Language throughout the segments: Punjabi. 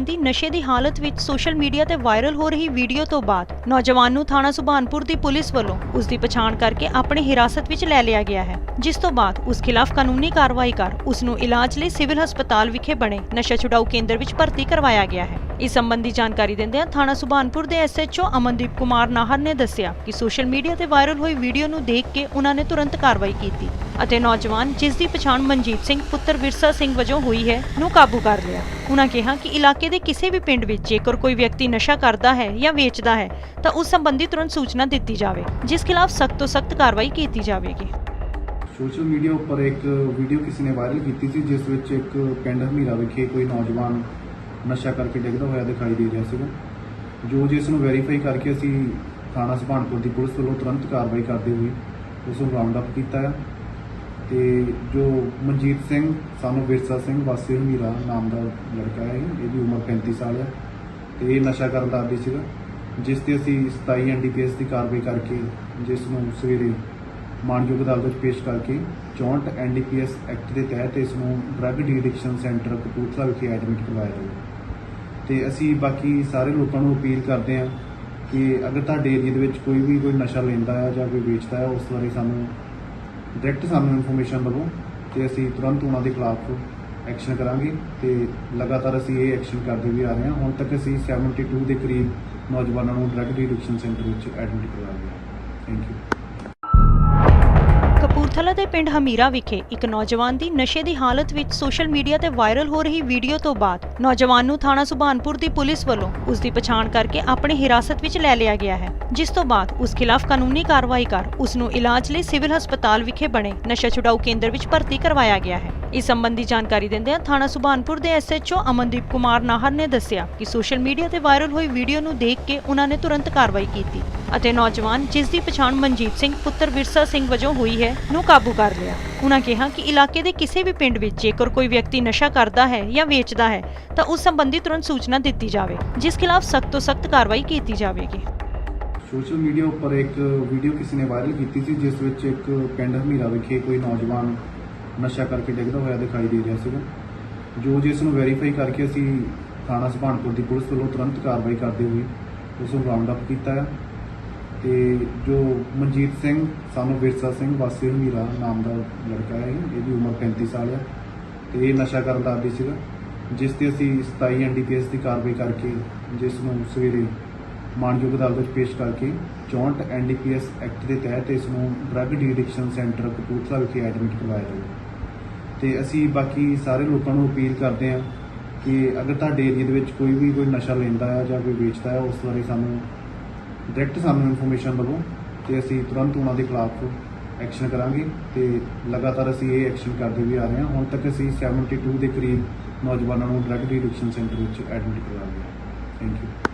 ਦੀ ਨਸ਼ੇ ਦੀ ਹਾਲਤ ਵਿੱਚ ਸੋਸ਼ਲ ਮੀਡੀਆ ਤੇ ਵਾਇਰਲ ਹੋ ਰਹੀ ਵੀਡੀਓ ਤੋਂ ਬਾਅਦ ਨੌਜਵਾਨ ਨੂੰ ਥਾਣਾ ਸੁਭਾਨਪੁਰ ਦੀ ਪੁਲਿਸ ਵੱਲੋਂ ਉਸ ਦੀ ਪਛਾਣ ਕਰਕੇ ਆਪਣੇ ਹਿਰਾਸਤ ਵਿੱਚ ਲੈ ਲਿਆ ਗਿਆ ਹੈ, ਜਿਸ ਤੋਂ ਬਾਅਦ ਉਸ ਖਿਲਾਫ ਕਾਨੂੰਨੀ ਕਾਰਵਾਈ ਕਰ ਉਸ ਨੂੰ ਇਲਾਜ ਲਈ ਸਿਵਲ ਹਸਪਤਾਲ ਵਿਖੇ ਬਣੇ ਨਸ਼ਾ ਛੁਡਾਊ ਕੇਂਦਰ ਵਿੱਚ ਭਰਤੀ ਕਰਵਾਇਆ ਗਿਆ ਹੈ। ਇਸ ਸੰਬੰਧੀ ਜਾਣਕਾਰੀ ਦਿੰਦਿਆਂ ਥਾਣਾ ਸੁਭਾਨਪੁਰ ਦੇ ਐਸਐਚਓ ਅਮਨਦੀਪ ਕੁਮਾਰ ਨਾਹਰ ਨੇ ਦੱਸਿਆ ਕਿ ਸੋਸ਼ਲ ਮੀਡੀਆ ਤੇ ਵਾਇਰਲ ਹੋਈ ਵੀਡੀਓ ਨੂੰ ਦੇਖ ਕੇ ਉਹਨਾਂ ਨੇ ਤੁਰੰਤ ਕਾਰਵਾਈ ਕੀਤੀ ਅਤੇ ਨੌਜਵਾਨ, ਜਿਸ ਦੀ ਪਛਾਣ ਮਨਜੀਤ ਸਿੰਘ, ਪੁੱਤਰ ਵਿਰਸਾ ਸਿੰਘ ਵਜੋਂ ਹੋਈ ਹੈ, ਨੂੰ ਕਾਬੂ ਕਰ ਲਿਆ। ਉਹਨਾਂ ਕਿਹਾ ਕਿ ਇਲਾਕੇ ਦੇ ਕਿਸੇ ਵੀ ਪਿੰਡ ਵਿੱਚ ਜੇਕਰ ਕੋਈ ਵਿਅਕਤੀ ਨਸ਼ਾ ਕਰਦਾ ਹੈ ਜਾਂ ਵੇਚਦਾ ਹੈ, ਤਾਂ ਉਸ ਸੰਬੰਧੀ ਤੁਰੰਤ ਸੂਚਨਾ ਦਿੱਤੀ ਜਾਵੇ, ਜਿਸ ਖਿਲਾਫ ਸਖਤ ਤੋਂ ਸਖਤ ਕਾਰਵਾਈ ਕੀਤੀ ਜਾਵੇਗੀ। ਸੋਸ਼ਲ ਮੀਡੀਆ ਉੱਪਰ ਇੱਕ ਵੀਡੀਓ ਕਿਸੇ ਨੇ ਵਾਇਰਲ ਕੀਤੀ ਸੀ, ਜਿਸ ਵਿੱਚ ਇੱਕ ਪਿੰਡ ਹਮੀਰਾ ਵਿਖੇ ਕੋਈ ਨੌਜਵਾਨ ਨਸ਼ਾ ਕਰਕੇ ਡਿੱਗਦਾ ਹੋਇਆ ਦਿਖਾਈ ਦੇ ਰਿਹਾ ਸੀਗਾ। ਜੋ ਜਿਸ ਨੂੰ ਵੈਰੀਫਾਈ ਕਰਕੇ ਅਸੀਂ ਥਾਣਾ ਸੁਭਾਨਪੁਰ ਦੀ ਪੁਲਿਸ ਵੱਲੋਂ ਤੁਰੰਤ ਕਾਰਵਾਈ ਕਰਦੇ ਹੋਏ ਉਸ ਨੂੰ ਰਾਉਂਡ ਅਪ ਕੀਤਾ ਹੈ ਤੇ ਜੋ ਮਨਜੀਤ ਸਿੰਘ, ਸਾਨੂੰ ਵਿਰਸਾ ਸਿੰਘ, ਵਾਸੀ ਹਮੀਰਾ ਨਾਮ ਦਾ ਲੜਕਾ ਹੈ, ਇਹਦੀ ਉਮਰ 35 ਸਾਲ ਹੈ ਤੇ ਇਹ ਨਸ਼ਾ ਕਰਨ ਦਾ ਆਦੀ ਸੀਗਾ, ਜਿਸ ਤੇ ਅਸੀਂ 27 ਐਨਡੀਪੀਐਸ ਦੀ ਕਾਰਵਾਈ ਕਰਕੇ ਜਿਸ ਨੂੰ ਸਵੇਰੇ ਮਾਨਯੋਗ ਅਦਾਲਤ ਵਿੱਚ ਪੇਸ਼ ਕਰਕੇ 64 ਐਨਡੀਪੀਐਸ ਐਕਟ ਦੇ ਤਹਿਤ ਇਸ ਨੂੰ ਡਰੱਗ ਡੀਡਿਕਸ਼ਨ ਸੈਂਟਰ ਕਪੂਰਥਲਾ ਵਿਖੇ ਐਡਮਿਟ ਕਰਵਾਇਆ ਜਾਵੇ ਤੇ ਅਸੀਂ ਬਾਕੀ ਸਾਰੇ ਲੋਕਾਂ ਨੂੰ ਅਪੀਲ ਕਰਦੇ ਹਾਂ ਕਿ ਅਗਰ ਤੁਹਾਡੇ ਏਰੀਆ ਦੇ ਵਿੱਚ ਕੋਈ ਵੀ ਕੋਈ ਨਸ਼ਾ ਲੈਂਦਾ ਹੈ ਜਾਂ ਕੋਈ ਵੇਚਦਾ ਹੈ, ਉਸ ਬਾਰੇ ਸਾਨੂੰ ਡਾਇਰੈਕਟ ਸਾਨੂੰ ਇਨਫੋਰਮੇਸ਼ਨ ਦਿਵੋ ਤੇ ਅਸੀਂ ਤੁਰੰਤ ਉਹਨਾਂ ਦੇ ਖਿਲਾਫ ਐਕਸ਼ਨ ਕਰਾਂਗੇ ਤੇ ਲਗਾਤਾਰ ਅਸੀਂ ਇਹ ਐਕਸ਼ਨ ਕਰਦੇ ਵੀ ਆ ਰਹੇ ਹਾਂ। ਹੁਣ ਤੱਕ ਅਸੀਂ 72 ਦੇ ਕਰੀਬ ਨੌਜਵਾਨਾਂ ਨੂੰ ਡਰੱਗ ਡੀਡਿਕਸ਼ਨ ਸੈਂਟਰ ਵਿੱਚ ਐਡਮਿਟ ਕਰਵਾਇਆ ਗਿਆ ਥੈਂਕ ਯੂ ਕਪੂਰਥਲਾ ਦੇ ਪਿੰਡ ਹਮੀਰਾ ਵਿਖੇ ਇੱਕ ਨੌਜਵਾਨ ਦੀ ਨਸ਼ੇ ਦੀ ਹਾਲਤ ਵਿੱਚ ਸੋਸ਼ਲ ਮੀਡੀਆ ਤੇ ਵਾਇਰਲ ਹੋ ਰਹੀ ਵੀਡੀਓ ਤੋਂ ਬਾਅਦ ਨੌਜਵਾਨ ਨੂੰ ਥਾਣਾ ਸੁਭਾਨਪੁਰ ਦੀ ਪੁਲਿਸ ਵੱਲੋਂ ਉਸ ਦੀ ਪਛਾਣ ਕਰਕੇ ਆਪਣੀ ਹਿਰਾਸਤ ਵਿੱਚ ਲੈ ਲਿਆ ਗਿਆ ਹੈ, ਜਿਸ ਤੋਂ ਬਾਅਦ ਉਸ ਖਿਲਾਫ ਕਾਨੂੰਨੀ ਕਾਰਵਾਈ ਕਰ ਉਸ ਨੂੰ ਇਲਾਜ ਲਈ ਸਿਵਲ ਹਸਪਤਾਲ ਵਿਖੇ ਬਣੇ ਨਸ਼ਾ ਛੁਡਾਊ ਕੇਂਦਰ ਵਿੱਚ ਭਰਤੀ ਕਰਵਾਇਆ ਗਿਆ ਹੈ। ਇਸ ਸੰਬੰਧੀ ਜਾਣਕਾਰੀ ਦਿੰਦਿਆਂ ਥਾਣਾ ਸੁਭਾਨਪੁਰ ਦੇ ਐਸਐਚਓ ਅਮਨਦੀਪ ਕੁਮਾਰ ਨਾਹਰ ਨੇ ਦੱਸਿਆ ਕਿ ਸੋਸ਼ਲ ਮੀਡੀਆ ਤੇ ਵਾਇਰਲ ਹੋਈ ਵੀਡੀਓ ਨੂੰ ਦੇਖ ਕੇ ਉਹਨਾਂ ਨੇ ਤੁਰੰਤ ਕਾਰਵਾਈ ਕੀਤੀ। ਅਤੇ ਨੌਜਵਾਨ, ਜਿਸ ਦੀ ਪਛਾਣ ਮਨਜੀਤ ਸਿੰਘ, ਪੁੱਤਰ ਵਿਰਸਾ ਸਿੰਘ ਵਜੋਂ ਹੋਈ ਹੈ, ਨੂੰ ਕਾਬੂ ਕਰ ਲਿਆ। ਉਹਨਾਂ ਕਿਹਾ ਕਿ ਇਲਾਕੇ ਦੇ ਕਿਸੇ ਵੀ ਪਿੰਡ ਵਿੱਚ ਜੇਕਰ ਕੋਈ ਵਿਅਕਤੀ ਨਸ਼ਾ ਕਰਦਾ ਹੈ ਜਾਂ ਵੇਚਦਾ ਹੈ, ਤਾਂ ਉਸ ਸੰਬੰਧੀ ਤੁਰੰਤ ਸੂਚਨਾ ਦਿੱਤੀ ਜਾਵੇ, ਜਿਸ ਖਿਲਾਫ ਸਖਤ ਤੋਂ ਸਖਤ ਕਾਰਵਾਈ ਕੀਤੀ ਜਾਵੇਗੀ। ਸੋਸ਼ਲ ਮੀਡੀਆ ਉੱਪਰ ਇੱਕ ਵੀਡੀਓ ਕਿਸੇ ਨੇ ਵਾਇਰਲ ਕੀਤੀ ਸੀ, ਜਿਸ ਵਿੱਚ ਇੱਕ ਪਿੰਡ ਹਮੀਰਾ ਵਿਖੇ ਕੋਈ ਨੌਜਵਾਨ ਨਸ਼ਾ ਕਰਕੇ ਡਿੱਗਦਾ ਹੋਇਆ ਦਿਖਾਈ ਦੇ ਰਿਹਾ ਸੀਗਾ, ਜੋ ਜਿਸ ਨੂੰ ਵੈਰੀਫਾਈ ਕਰਕੇ ਅਸੀਂ ਥਾਣਾ ਸੁਭਾਨਪੁਰ ਦੀ ਪੁਲਿਸ ਵੱਲੋਂ ਤੁਰੰਤ ਕਾਰਵਾਈ ਕਰਦੇ ਹੋਏ ਉਸ ਨੂੰ ਰਾਉਂਡ ਅਪ ਕੀਤਾ ਹੈ। ਤੇ ਜੋ ਮਨਜੀਤ ਸਿੰਘ, ਸਾਨੂੰ ਵਿਰਸਾ ਸਿੰਘ ਵਾਸੀ ਹਮੀਰਾ ਨਾਮ ਦਾ ਲੜਕਾ ਹੈ, ਇਹਦੀ ਉਮਰ 35 ਸਾਲ ਹੈ ਤੇ ਇਹ ਨਸ਼ਾ ਕਰਨ ਦਾ ਆਦੀ ਸੀਗਾ, ਜਿਸ ਤੇ ਅਸੀਂ 27 ਐਨਡੀਪੀਐਸ ਦੀ ਕਾਰਵਾਈ ਕਰਕੇ, ਜਿਸ ਨੂੰ ਸਵੇਰੇ ਮਾਨਯੋਗ ਅਦਾਲਤ ਵਿੱਚ ਪੇਸ਼ ਕਰਕੇ 64 ਐਨਡੀਪੀਐਸ ਐਕਟ ਦੇ ਤਹਿਤ ਇਸ ਨੂੰ ਡਰੱਗ ਡੀਡਿਕਸ਼ਨ ਸੈਂਟਰ ਕਪੂਰਥਲਾ ਵਿਖੇ ਐਡਮਿਟ ਕਰਵਾਇਆ ਜਾਵੇ ਤੇ ਅਸੀਂ ਬਾਕੀ ਸਾਰੇ ਲੋਕਾਂ ਨੂੰ ਅਪੀਲ ਕਰਦੇ ਹਾਂ ਕਿ ਅਗਰ ਤੁਹਾਡੇ ਏਰੀਆ ਦੇ ਵਿੱਚ ਕੋਈ ਵੀ ਕੋਈ ਨਸ਼ਾ ਲੈਂਦਾ ਹੈ ਜਾਂ ਕੋਈ ਵੇਚਦਾ ਹੈ ਉਸ ਬਾਰੇ ਸਾਨੂੰ ਡਾਇਰੈਕਟ ਸਾਨੂੰ ਇਨਫੋਰਮੇਸ਼ਨ ਦਿਵੋ ਤੇ ਅਸੀਂ ਤੁਰੰਤ ਉਹਨਾਂ ਦੇ ਖਿਲਾਫ ਐਕਸ਼ਨ ਕਰਾਂਗੇ ਤੇ ਲਗਾਤਾਰ ਅਸੀਂ ਇਹ ਐਕਸ਼ਨ ਕਰਦੇ ਵੀ ਆ ਰਹੇ ਹਾਂ। ਹੁਣ ਤੱਕ ਅਸੀਂ 72 ਦੇ ਕਰੀਬ ਨੌਜਵਾਨਾਂ ਨੂੰ ਡਰੱਗ ਡੀਡਿਕਸ਼ਨ ਸੈਂਟਰ ਵਿੱਚ ਐਡਮਿਟ ਕਰਵਾਇਆ ਗਿਆ ਥੈਂਕ ਯੂ।